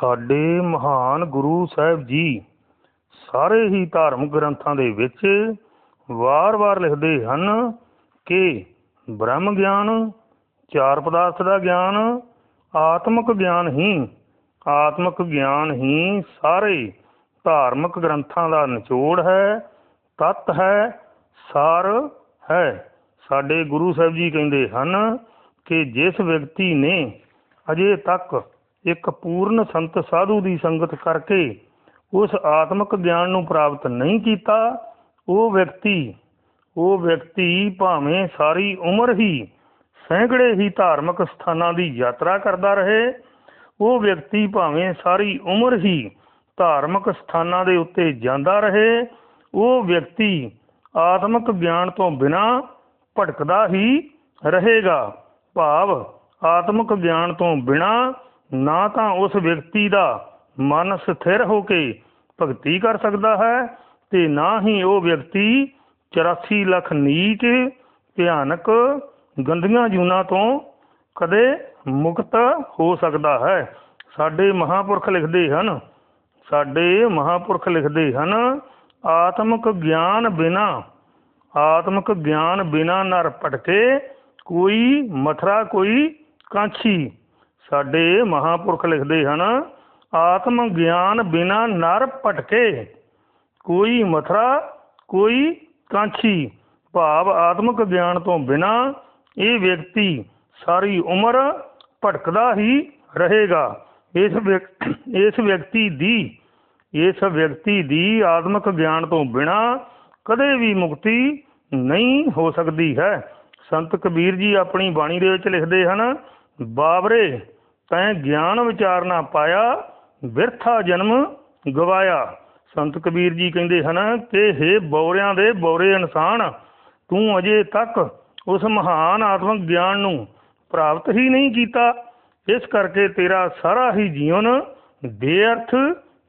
ਸਾਡੇ ਮਹਾਨ ਗੁਰੂ ਸਾਹਿਬ ਜੀ ਸਾਰੇ ਹੀ ਧਾਰਮਿਕ ਗ੍ਰੰਥਾਂ ਦੇ ਵਿੱਚ ਵਾਰ-ਵਾਰ ਲਿਖਦੇ ਹਨ ਕਿ ਬ੍ਰਹਮ ਗਿਆਨ, ਚਾਰ ਪਦਾਰਥ ਦਾ ਗਿਆਨ, ਆਤਮਿਕ ਗਿਆਨ ਹੀ, ਆਤਮਿਕ ਗਿਆਨ ਹੀ ਸਾਰੇ ਧਾਰਮਿਕ ਗ੍ਰੰਥਾਂ ਦਾ ਨਿਚੋੜ ਹੈ, ਤਤ ਹੈ, ਸਾਰ ਹੈ। ਸਾਡੇ ਗੁਰੂ ਸਾਹਿਬ ਜੀ ਕਹਿੰਦੇ ਹਨ ਕਿ ਜਿਸ ਵਿਅਕਤੀ ਨੇ ਅਜੇ ਤੱਕ ਇੱਕ ਪੂਰਨ ਸੰਤ ਸਾਧੂ ਦੀ ਸੰਗਤ ਕਰਕੇ ਉਸ ਆਤਮਿਕ ਗਿਆਨ ਨੂੰ ਪ੍ਰਾਪਤ ਨਹੀਂ ਕੀਤਾ, ਉਹ ਵਿਅਕਤੀ ਉਹ ਵਿਅਕਤੀ ਭਾਵੇਂ ਸਾਰੀ ਉਮਰ ਹੀ ਸੈਂਕੜੇ ਹੀ ਧਾਰਮਿਕ ਸਥਾਨਾਂ ਦੀ ਯਾਤਰਾ ਕਰਦਾ ਰਹੇ, ਉਹ ਵਿਅਕਤੀ ਭਾਵੇਂ ਸਾਰੀ ਉਮਰ ਹੀ ਧਾਰਮਿਕ ਸਥਾਨਾਂ ਦੇ ਉੱਤੇ ਜਾਂਦਾ ਰਹੇ, ਉਹ ਵਿਅਕਤੀ ਆਤਮਿਕ ਗਿਆਨ ਤੋਂ ਬਿਨਾ ਭਟਕਦਾ ਹੀ ਰਹੇਗਾ। ਭਾਵ ਆਤਮਿਕ ਗਿਆਨ ਤੋਂ ਬਿਨਾ ਨਾ ਤਾਂ ਉਸ ਵਿਅਕਤੀ ਦਾ ਮਨ ਸਥਿਰ ਹੋ ਕੇ ਭਗਤੀ ਕਰ ਸਕਦਾ ਹੈ ਤੇ ਨਾ ਹੀ ਉਹ ਵਿਅਕਤੀ 84 ਲੱਖ ਨੀਚ ਭਿਆਨਕ ਗੰਦੀਆਂ ਜੂਨਾਂ ਤੋਂ ਕਦੇ ਮੁਕਤ ਹੋ ਸਕਦਾ ਹੈ। ਸਾਡੇ ਮਹਾਪੁਰਖ ਲਿਖਦੇ ਹਨ, ਸਾਡੇ ਮਹਾਪੁਰਖ ਲਿਖਦੇ ਹਨ, ਆਤਮਿਕ ਗਿਆਨ ਬਿਨਾ, ਆਤਮਿਕ ਗਿਆਨ ਬਿਨਾ ਨਰ ਭਟਕੇ ਕੋਈ ਮਥਰਾ ਕੋਈ ਕਾਂਛੀ। ਸਾਡੇ ਮਹਾਪੁਰਖ ਲਿਖਦੇ ਹਨ, ਆਤਮ ਗਿਆਨ ਬਿਨਾ ਨਰ ਭਟਕੇ। ਕੋਈ ਮਥਰਾ, ਕੋਈ ਕਾਂਛੀ, ਭਾਵ ਆਤਮਿਕ ਗਿਆਨ ਤੋਂ ਬਿਨਾ ਇਹ ਵਿਅਕਤੀ ਸਾਰੀ ਉਮਰ ਭਟਕਦਾ ਹੀ ਰਹੇਗਾ। ਇਸ ਵਿਅਕ- ਇਸ ਵਿਅਕਤੀ ਦੀ, ਇਸ ਵਿਅਕਤੀ ਦੀ ਆਤਮਿਕ ਗਿਆਨ ਤੋਂ ਬਿਨਾ ਕਦੇ ਵੀ ਮੁਕਤੀ ਨਹੀਂ ਹੋ ਸਕਦੀ ਹੈ। ਸੰਤ ਕਬੀਰ ਜੀ ਆਪਣੀ ਬਾਣੀ ਦੇ ਵਿੱਚ ਲਿਖਦੇ ਹਨ, ਬਾਬਰੇ ਤੈਂ ਗਿਆਨ ਵਿਚਾਰ ਨਾ ਪਾਇਆ, ਵਿਰਥਾ ਜਨਮ ਗਵਾਇਆ। ਸੰਤ ਕਬੀਰ ਜੀ ਕਹਿੰਦੇ ਹਨ ਕਿ ਹੇ ਬੌਰਿਆਂ ਦੇ ਬੌਰੇ ਇਨਸਾਨ, ਤੂੰ ਅਜੇ ਤੱਕ ਉਸ ਮਹਾਨ ਆਤਮਿਕ ਗਿਆਨ ਨੂੰ ਪ੍ਰਾਪਤ ਹੀ ਨਹੀਂ ਕੀਤਾ। ਇਸ ਕਰਕੇ ਤੇਰਾ ਸਾਰਾ ਹੀ ਜੀਵਨ ਬੇਅਰਥ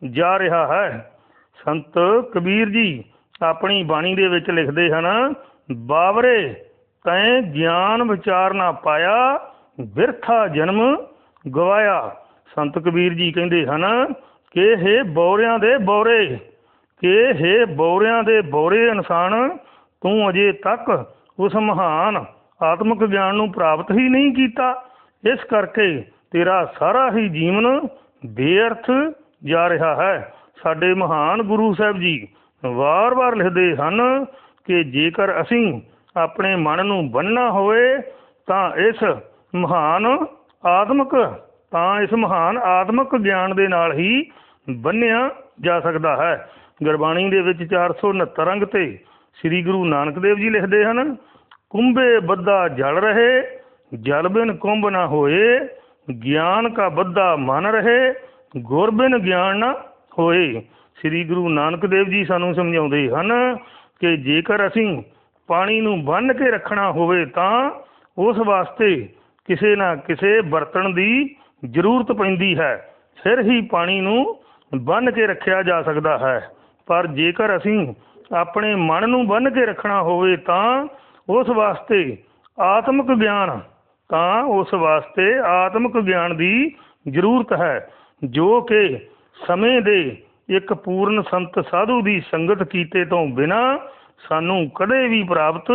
ਜਾ ਰਿਹਾ ਹੈ। ਸੰਤ ਕਬੀਰ ਜੀ ਆਪਣੀ ਬਾਣੀ ਦੇ ਵਿੱਚ ਲਿਖਦੇ ਹਨ, ਬਾਬਰੇ, ਤੈਂ ਗਿਆਨ ਵਿਚਾਰ ਨਾ ਪਾਇਆ, ਵਿਰਥਾ ਜਨਮ ਗਵਾਇਆ। ਸੰਤ ਕਬੀਰ ਜੀ ਕਹਿੰਦੇ ਹਨ, ਕਿ ਹੇ ਬੌਰਿਆਂ ਦੇ ਬੌਰੇ, ਕਿ ਹੇ ਬੌਰਿਆਂ ਦੇ ਬੌਰੇ ਇਨਸਾਨ, ਤੂੰ ਅਜੇ ਤੱਕ ਉਸ ਮਹਾਨ ਆਤਮਿਕ ਗਿਆਨ ਨੂੰ ਪ੍ਰਾਪਤ ਹੀ ਨਹੀਂ ਕੀਤਾ। ਇਸ ਕਰਕੇ ਤੇਰਾ ਸਾਰਾ ਹੀ ਜੀਵਨ ਬੇਅਰਥ ਜਾ ਰਿਹਾ ਹੈ। ਸਾਡੇ ਮਹਾਨ ਗੁਰੂ ਸਾਹਿਬ ਜੀ ਵਾਰ-ਵਾਰ ਲਿਖਦੇ ਹਨ ਕਿ ਜੇਕਰ ਅਸੀਂ ਆਪਣੇ ਮਨ ਨੂੰ ਬੰਨਣਾ ਹੋਵੇ, ਤਾਂ ਇਸ ਮਹਾਨ ਆਤਮਕ, ਤਾਂ ਇਸ ਮਹਾਨ ਆਤਮਕ ਗਿਆਨ ਦੇ ਨਾਲ ਹੀ ਬੰਨਿਆ ਜਾ ਸਕਦਾ ਹੈ। ਗੁਰਬਾਣੀ ਦੇ ਵਿੱਚ 469 ਅੰਗ ਤੇ ਸ੍ਰੀ ਗੁਰੂ ਨਾਨਕ ਦੇਵ ਜੀ ਲਿਖਦੇ ਹਨ, ਕੁੰਭੇ ਬੱਧਾ ਜਲ ਰਹੇ, ਜਲ ਬਿਨ ਕੁੰਭ ਨਾ ਹੋਏ, ਗਿਆਨ ਕਾ ਬੱਧਾ ਮਨ ਰਹੇ, ਗੁਰ ਬਿਨ ਗਿਆਨ ਨਾ ਹੋਏ। ਸ੍ਰੀ ਗੁਰੂ ਨਾਨਕ ਦੇਵ ਜੀ ਸਾਨੂੰ ਸਮਝਾਉਂਦੇ ਹਨ ਕਿ ਜੇਕਰ ਅਸੀਂ ਪਾਣੀ ਨੂੰ ਬੰਨ ਕੇ ਰੱਖਣਾ ਹੋਵੇ ਤਾਂ ਉਸ ਵਾਸਤੇ ਕਿਸੇ ਨਾ ਕਿਸੇ ਬਰਤਨ ਦੀ ਜ਼ਰੂਰਤ ਪੈਂਦੀ ਹੈ। ਫਿਰ ਹੀ ਪਾਣੀ ਨੂੰ ਬੰਨ੍ਹ ਕੇ ਰੱਖਿਆ ਜਾ ਸਕਦਾ ਹੈ। ਪਰ ਜੇਕਰ ਅਸੀਂ ਆਪਣੇ ਮਨ ਨੂੰ ਬੰਨ੍ਹ ਕੇ ਰੱਖਣਾ ਹੋਵੇ ਤਾਂ ਉਸ ਵਾਸਤੇ ਆਤਮਿਕ ਗਿਆਨ, ਤਾਂ ਉਸ ਵਾਸਤੇ ਆਤਮਿਕ ਗਿਆਨ ਦੀ ਜ਼ਰੂਰਤ ਹੈ, ਜੋ ਕਿ ਸਮੇਂ ਦੇ ਇੱਕ ਪੂਰਨ ਸੰਤ ਸਾਧੂ ਦੀ ਸੰਗਤ ਕੀਤੇ ਤੋਂ ਬਿਨਾ ਸਾਨੂੰ ਕਦੇ ਵੀ ਪ੍ਰਾਪਤ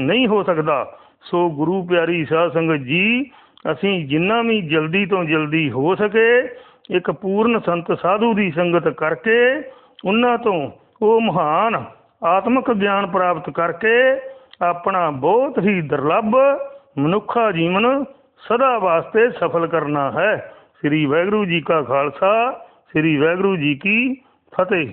ਨਹੀਂ ਹੋ ਸਕਦਾ। ਸੋ ਗੁਰੂ ਪਿਆਰੀ ਸਾਧ ਸੰਗਤ ਜੀ, ਅਸੀਂ ਜਿੰਨਾ ਵੀ ਜਲਦੀ ਤੋਂ ਜਲਦੀ ਹੋ ਸਕੇ, ਇੱਕ ਪੂਰਨ ਸੰਤ ਸਾਧੂ ਦੀ ਸੰਗਤ ਕਰਕੇ, ਉਹਨਾਂ ਤੋਂ ਉਹ ਮਹਾਨ ਆਤਮਿਕ ਗਿਆਨ ਪ੍ਰਾਪਤ ਕਰਕੇ, ਆਪਣਾ ਬਹੁਤ ਹੀ ਦੁਰਲੱਭ ਮਨੁੱਖਾ ਜੀਵਨ ਸਦਾ ਵਾਸਤੇ ਸਫਲ ਕਰਨਾ ਹੈ। ਸ੍ਰੀ ਵਾਹਿਗੁਰੂ ਜੀ ਕਾ ਖਾਲਸਾ, ਸ੍ਰੀ ਵਾਹਿਗੁਰੂ ਜੀ ਕੀ ਫਤਿਹ।